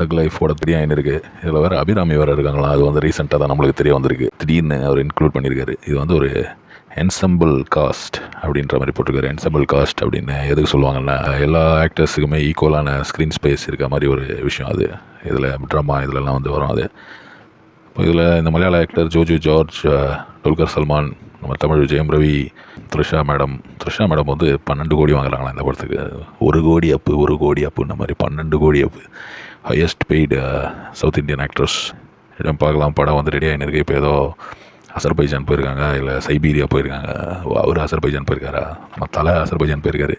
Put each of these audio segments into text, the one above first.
தக் லைஃபோட பிரியாணி இருக்குது இதில் வேறு அபிராமி வேறு இருக்காங்களா? அது வந்து ரீசெண்டாக தான் நம்மளுக்கு தெரிய வந்திருக்கு. திடீர்னு அவர் இன்க்ளூட் பண்ணியிருக்காரு. இது வந்து ஒரு என்சம்பிள் காஸ்ட் அப்படின்ற மாதிரி போட்டிருக்காரு. என்சம்பிள் காஸ்ட் அப்படின்னு எதுக்கு சொல்லுவாங்கன்னா எல்லா ஆக்டர்ஸுக்குமே ஈக்குவலான ஸ்க்ரீன் ஸ்பேஸ் இருக்க மாதிரி ஒரு விஷயம் அது. இதில் ட்ராமா இதிலலாம் வந்து வரும் அது. இப்போ இதில் இந்த மலையாள ஆக்டர் ஜோஜு ஜார்ஜ் டுல்கர் துல்கர் சல்மான் நம்ம தமிழ் ஜெயம் ரவி த்ரிஷா மேடம். த்ரிஷா மேடம் வந்து பன்னெண்டு கோடி வாங்குறாங்களா இந்த படத்துக்கு. ஒரு கோடி அப்பு ஒரு கோடி அப்புன்ற மாதிரி பன்னெண்டு கோடி அப்பு. Highest paid south Indian actress இடம் பார்க்கலாம். படம் வந்து ரெடி ஆகினிருக்கு இப்போ ஏதோ அசர்பைஜான் போயிருக்காங்க. இல்லை சைபீரியா போயிருக்காங்க. அவர் அசர்பைஜான் போயிருக்காரா? நம்ம தலை அசர்பைஜான் போயிருக்காரு.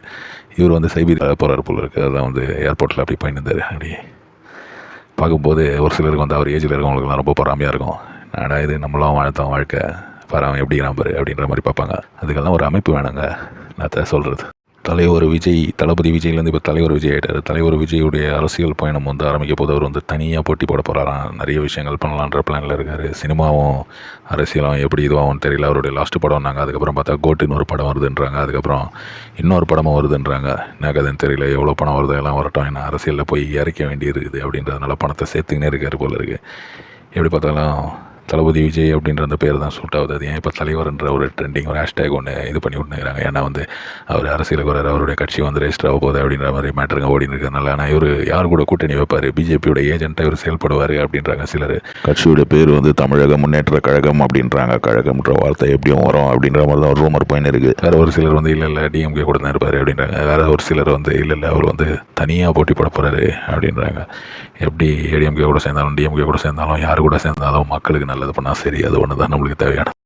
இவர் வந்து சைபீரியா போகிறார் போல இருக்குது அதான் வந்து ஏர்போர்ட்டில் அப்படி போயிருந்தார் அப்படி பார்க்கும்போது ஒரு சிலருக்கு வந்து அவர் ஏஜில் இருக்கவங்களுக்குலாம் ரொம்ப பொறாமையாக இருக்கும். நான் இது? நம்மளாம் வாழ்த்தோம் வாழ்க்கை. பாரு அவன் எப்படி பாரு அப்படின்ற மாதிரி பார்ப்பாங்க. அதுக்கெல்லாம் ஒரு அமைப்பு வேணுங்க நான் சொல்கிறது தலைவர் விஜய் தளபதி விஜய்லேருந்து இப்போ தலைவர் விஜய் ஆகிட்டார் தலைவர் விஜயுடைய அரசியல் பயணம் வந்து ஆரம்பிக்க போது அவர் வந்து தனியாக போட்டி போட போகிறாராம் நிறைய விஷயங்கள் பண்ணலான்ற பிளானில் இருக்கார். சினிமாவும் அரசியலும் எப்படி இதுவாகவும் தெரியல. அவருடைய லாஸ்ட் படம்னாங்க அதுக்கப்புறம் பார்த்தா கோட்டுன்னு ஒரு படம் வருதுன்றாங்க. அதுக்கப்புறம் இன்னொரு படமும் வருதுன்றாங்க. என்ன தெரியல எவ்வளோ பணம் வருது எல்லாம் வரட்டும். என்ன அரசியலில் போய் இறக்க வேண்டி இருக்குது அப்படின்றதுனால பணத்தை சேர்த்துக்கினே இருக்கார் போல இருக்குது எப்படி பார்த்தாலும் தளபதி விஜய் அப்படின்ற அந்த பேர் தான் சூட் ஆகுது. அது ஏன் இப்போ தலைவர்ன்ற ஒரு ட்ரெண்டிங் ஒரு ஹேஷ்டேக் ஒன்று இது பண்ணி விட்டுனுங்கிறாங்க ஏன்னா வந்து அவர் அரசியலுக்கு வராரு அவருடைய கட்சி வந்து ரெஜிஸ்டர் ஆக போகுது அப்படின்ற மாதிரி மேட்டருங்க ஓடின்னு இருக்கிறதுனால. ஆனால் இவர் யார் கூட கூட்டணி வைப்பார்? பிஜேபியோட ஏஜென்ட்டாக இவர் செயல்படுவார் அப்படின்றாங்க சிலர். கட்சியோட பேர் வந்து தமிழக முன்னேற்ற கழகம் அப்படின்றாங்க. கழகம்ன்ற வார்த்தை எப்படியும் வரும் அப்படின்ற மாதிரி தான் ஒரு ரூமர் போயின்னு இருக்குது வேறு ஒரு சிலர் வந்து இல்லை இல்லை டிஎம்கே கூட தான் இருப்பார் அப்படின்றாங்க. வேறு ஒரு சிலர் வந்து இல்லை இல்லை அவர் வந்து தனியாக போட்டி போட போகிறாரு அப்படின்றாங்க. எப்படி ஏடிஎம்கே கூட சேர்ந்தாலும் டிஎம்கே கூட சேர்ந்தாலும் யார் கூட சேர்ந்தாலும் மக்களுக்கு நல்லது பண்ணால் சரி அது ஒன்று தான் நம்மளுக்கு தேவையான